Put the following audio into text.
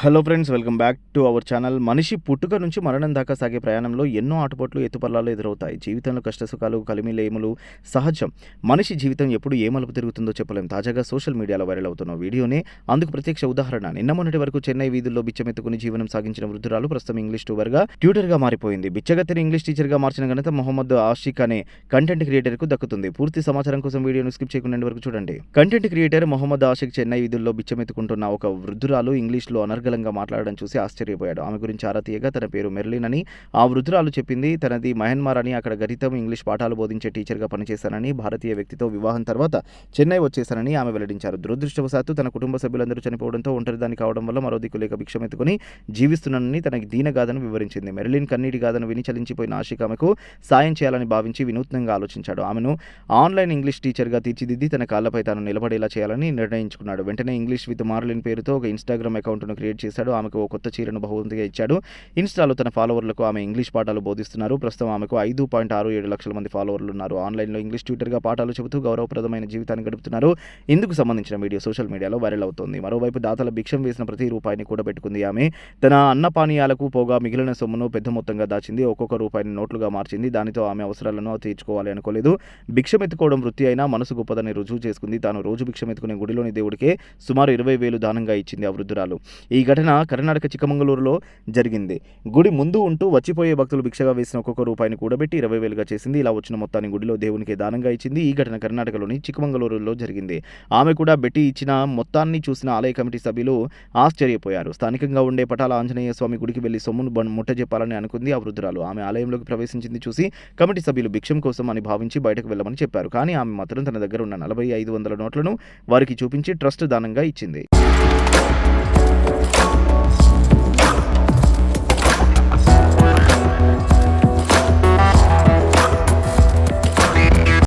Hello friends welcome back to our channel. మనిషి పుట్టుక నుంచి మరణం దాకా సాగే ప్రయాణంలో ఎన్నో ఆటపోట్లు ఎత్తుపల్లాలు ఎదురవుతాయి. జీవితంలో కష్టసుఖాలు కలిమిలేములు సహజం. మనిషి జీవితం ఎప్పుడు ఏ మలుపు తిరుగుతుందో చెప్పలేం. తాజాగా సోషల్ మీడియాలో వైరల్ అవుతున్న వీడియోనే అందుకు ప్రత్యక్ష ఉదాహరణ. నిన్న మొన్నటి వరకు చెన్నై వీధుల్లో బిచ్చమెత్తుకుని జీవనం సాగించిన వృద్ధురాలు ప్రస్తుతం ఇంగ్లీష్ ట్యూబర్గా ట్యూటర్గా మారిపోయింది. బిచ్చగత్తిని ఇంగ్లీష్ టీచర్గా మార్చిన ఘనత మొహమ్మద్ ఆషిక్ అనే కంటెంట్ క్రియేటర్కు దక్కుతుంది. పూర్తి సమాచారం కోసం వీడియోను స్కిప్ చేయకుండా వరకు చూడండి. కంటెంట్ క్రియేటర్ మొహమ్మద్ ఆషిక్ చెన్నై వీధుల్లో బిచ్చమెత్తుకుంటున్న ఒక వృద్ధురాలు ఇంగ్లీష్లో అనర్ అనర్గళంగా మాట్లాడడం చూసి ఆశ్చర్యపోయాడు. ఆమె గురించి ఆరా తీయగా తన పేరు మెర్లిన్ అని. ఆ వృద్ధురాలు చెప్పింది తనది మయన్మార్ అని అక్కడ గణితం ఇంగ్లీష్ పాఠాలు బోధించే టీచర్గా పనిచేశానని భారతీయ వ్యక్తితో వివాహం తర్వాత చెన్నై వచ్చేశానని ఆమె వెల్లడించారు. దురదృష్టవశాత్తు తన కుటుంబ సభ్యులందరూ చనిపోవడంతో ఒంటరిదాన్ని కావడం వల్ల మరో దిక్కు లేక భిక్షమెత్తుకుని జీవిస్తున్నానని తనకి దీనగాథను వివరించింది. మెర్లిన్ కన్నీటి గాథను విని చలించిపోయిన ఆషిక్ ఆమెకు సాయం చేయాలని భావించి వినూత్నంగా ఆలోచించాడు. ఆమెను ఆన్లైన్ ఇంగ్లీష్ టీచర్గా తీర్చిదిద్ది తన కాళ్ళపై తాను నిలబడేలా చేయాలని నిర్ణయించుకున్నాడు. వెంటనే ఇంగ్లీష్ విత్ మార్లిన్ పేరుతో ఒక ఇన్స్టాగ్రామ్ అకౌంట్ను క్రియేట్ చేశాడు. ఆమెకు ఓ కొత్త చీరను బహుమతిగా ఇచ్చాడు. ఇన్స్టాలో తన ఫాలోవర్లకు ఆమె ఇంగ్లీష్ పాఠాలు బోధిస్తున్నారు. ప్రస్తుతం ఆమెకు ఐదు పాయింట్ ఆరు ఏడు లక్షల మంది ఫాలోవర్లు ఉన్నారు ఆన్లైన్లో ఇంగ్లీష్ ట్యూటర్గా పాఠాలు చెబుతూ గౌరవప్రదమైన జీవితాన్ని గడుపుతున్నారు. ఇందుకు సంబంధించిన వీడియో సోషల్ మీడియాలో వైరల్ అవుతోంది. మరోవైపు దాతల భిక్షం వేసిన ప్రతి రూపాయిని కూడబెట్టుకుంది ఆమె. తన అన్నపానీయాలకు పోగా మిగిలిన సొమ్మును పెద్ద మొత్తంగా దాచింది. ఒక్కొక్క రూపాయిని నోట్లుగా మార్చింది. దానితో ఆమె అవసరాలను తీర్చుకోవాలి అనుకోలేదు. భిక్షం ఎత్తుకోవడం వృత్తి అయినా మనసు గొప్పదని రుజువు చేసుకుంది. తాను రోజు భిక్షం ఎత్తుకునే గుడిలోని దేవుడికే సుమారు ఇరవై వేలు దానంగా ఇచ్చింది ఆ వృద్ధురాలు. ఈ ఘటన కర్ణాటక చిక్కమంగళూరులో జరిగింది. గుడి ముందు ఉంటూ వచ్చిపోయే భక్తులు భిక్షగా వేసిన ఒక్కొక్క రూపాయిని కూడబెట్టి ఇరవై వేలుగా చేసింది. ఇలా వచ్చిన మొత్తాన్ని గుడిలో దేవునికి దానంగా ఇచ్చింది. ఈ ఘటన కర్ణాటకలోని చిక్కమంగళూరులో జరిగింది. ఆమె కూడా బెట్టి ఇచ్చిన మొత్తాన్ని చూసిన ఆలయ కమిటీ సభ్యులు ఆశ్చర్యపోయారు. స్థానికంగా ఉండే పటాల ఆంజనేయ స్వామి గుడికి వెళ్ళి సొమ్మును బన్- ముట్ట చెప్పాలని అనుకుంది ఆ వృద్ధురాలు. ఆమె ఆలయంలోకి ప్రవేశించింది చూసి కమిటీ సభ్యులు భిక్షం కోసం అని భావించి బయటకు వెళ్ళమని చెప్పారు. కానీ ఆమె మాత్రం తన దగ్గర ఉన్న నలభై ఐదు వందల నోట్లను వారికి చూపించి ట్రస్ట్ దానంగా ఇచ్చింది.